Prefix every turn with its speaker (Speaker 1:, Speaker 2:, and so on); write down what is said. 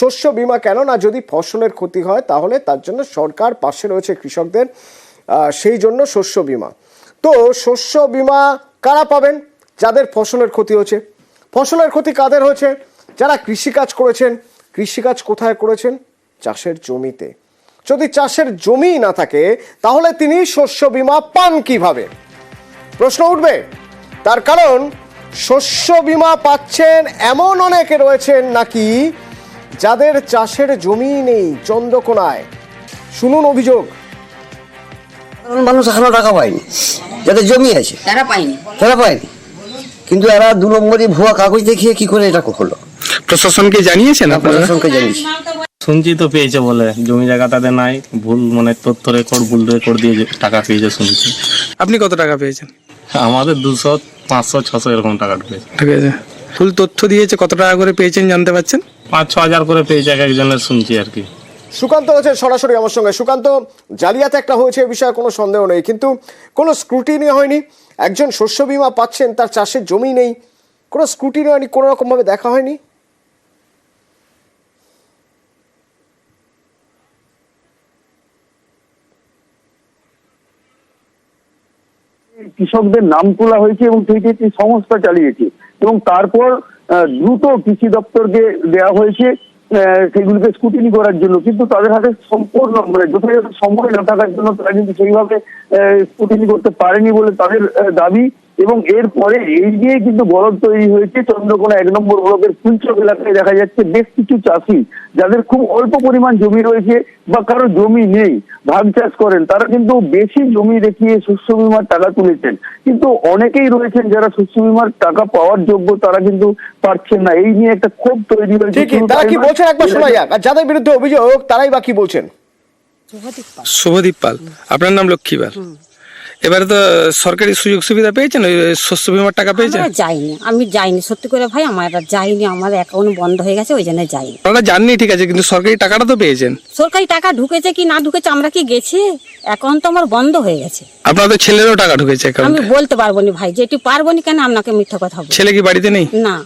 Speaker 1: শস্য বীমা কেন না যদি ফসলের ক্ষতি হয়, তাহলে তার জন্য সরকার পাশে রয়েছে কৃষকদের সেই জন্য শস্য বীমা। তো শস্য বীমা কারা পাবেন? যাদের ফসলের ক্ষতি হচ্ছে। ফসলের ক্ষতি কাদের হয়েছে যারা কৃষিকাজ করেছেন, কৃষিকাজ কোথায় করেছেন? চাষের জমিতে। যদি চাষের জমি না থাকে, তাহলে তিনি শস্য বীমা পান কীভাবে? প্রশ্ন উঠবে। তার কারণ, শস্য বিমা পাচ্ছেন এমন অনেকে রয়েছেন নাকি যাদের চাষের জমি নেই চন্দ্রকোনায়। শুনুন অভিযোগ।
Speaker 2: সাধারণ মানুষ এখনও টাকা পায়নি। যাদের জমি আছে
Speaker 3: তারা পায়নি।
Speaker 2: তারা পায়নি। কিন্তু এরা দু নম্বরই ভুয়া কাগজ দেখিয়ে কি করে এটা হলো
Speaker 4: প্রশাসনকে জানিয়েছেন আপনারা?
Speaker 2: প্রশাসনকে জানিয়েছি।
Speaker 5: শুনছি তো পেয়েছে বলে জমি জায়গা তাদের নাই ভুল মানে তথ্য রেকর্ড ভুল রেকর্ড দিয়ে যে টাকা পেয়েছে শুনছি।
Speaker 4: আপনি কত টাকা পেয়েছেন?
Speaker 5: আমাদের দুশো পাঁচশো ছশো এরকম টাকা ঢুকেছে।
Speaker 4: ঠিক আছে ফুল তথ্য দিয়েছে কত টাকা করে পেয়েছেন জানতে পারছেন?
Speaker 5: পাঁচ ছ হাজার করে পেয়েছে এক একজনের শুনছি আর কি।
Speaker 1: সুকান্ত হচ্ছে সরাসরি আমার সঙ্গে। সুকান্ত জালিয়াত একটা হয়েছে এ বিষয়ে কোনো সন্দেহ নেই কিন্তু কোনো স্ক্রুটিনি হয়নি। একজন শস্য বীমা পাচ্ছেন তার চাষের জমি নেই। কোনো স্ক্রুটিনি হয়নি কোনো রকমভাবে দেখা হয়নি?
Speaker 6: কৃষকদের নাম তোলা হয়েছে এবং একটি সংস্থা চালিয়েছে এবং তারপর দ্রুত কৃষি দপ্তরকে দেওয়া হয়েছে সেগুলিকে স্কুটিনি করার জন্য। কিন্তু তাদের হাতে সম্পূর্ণ মানে যথাযথ সময় না থাকার জন্য তারা কিন্তু সেইভাবে স্কুটিনি করতে পারেনি বলে তাদের দাবি। এবং এরপরে এই নিয়ে কিন্তু গরম তৈরি হয়েছে। চন্দ্রকোনা এক নম্বর ব্লকের ফুলচক এলাকায় দেখা যাচ্ছে বেশ কিছু চাষি যাদের খুব অল্প পরিমাণ জমি রয়েছে বা কারও জমি নেই ভাগ চাষ করেন। তারা কিন্তু বেশি জমি দেখিয়ে শস্য বিমার টাকা তুলেছেন। কিন্তু অনেকেই রয়েছেন যারা শস্য বিমার টাকা পাওয়ার যোগ্য তারা কিন্তু পারছেন না। এই নিয়ে একটা ক্ষোভ তৈরি হয়েছে।
Speaker 1: তারা কি বলছেন? একবার শোনা যাক। আর যাদের বিরুদ্ধে অভিযোগ তারাই বা কি বলছেন?
Speaker 4: শুভদীপ পাল। আপনার নাম লক্ষ্মী লক্ষ্মীবার এবারে তো সরকারি সুযোগ সুবিধা পেয়েছেন? ওই শস্য বিমার টাকা পেয়েছেন?
Speaker 3: আমরা যাইনি। আমি যাইনি। সত্যি করে ভাই আমার এটা যাইনি। আমার অ্যাকাউন্ট বন্ধ হয়ে গেছে ওই জন্য যাইনি।
Speaker 4: আপনারা জাননি ঠিক আছে কিন্তু সরকারি টাকাটা তো পেয়েছেন।
Speaker 3: সরকারি টাকা ঢুকেছে কি না ঢুকেছে আমরা কি গেছি? অ্যাকাউন্ট তো আমার বন্ধ হয়ে গেছে।
Speaker 4: আপনাদের ছেলেরও টাকা ঢুকেছে
Speaker 3: আমি বলতে পারব না ভাই যেটি পারব না কেন আপনাকে মিথ্যা কথা বলব?
Speaker 4: ছেলে কি বাড়িতে নেই?
Speaker 3: না।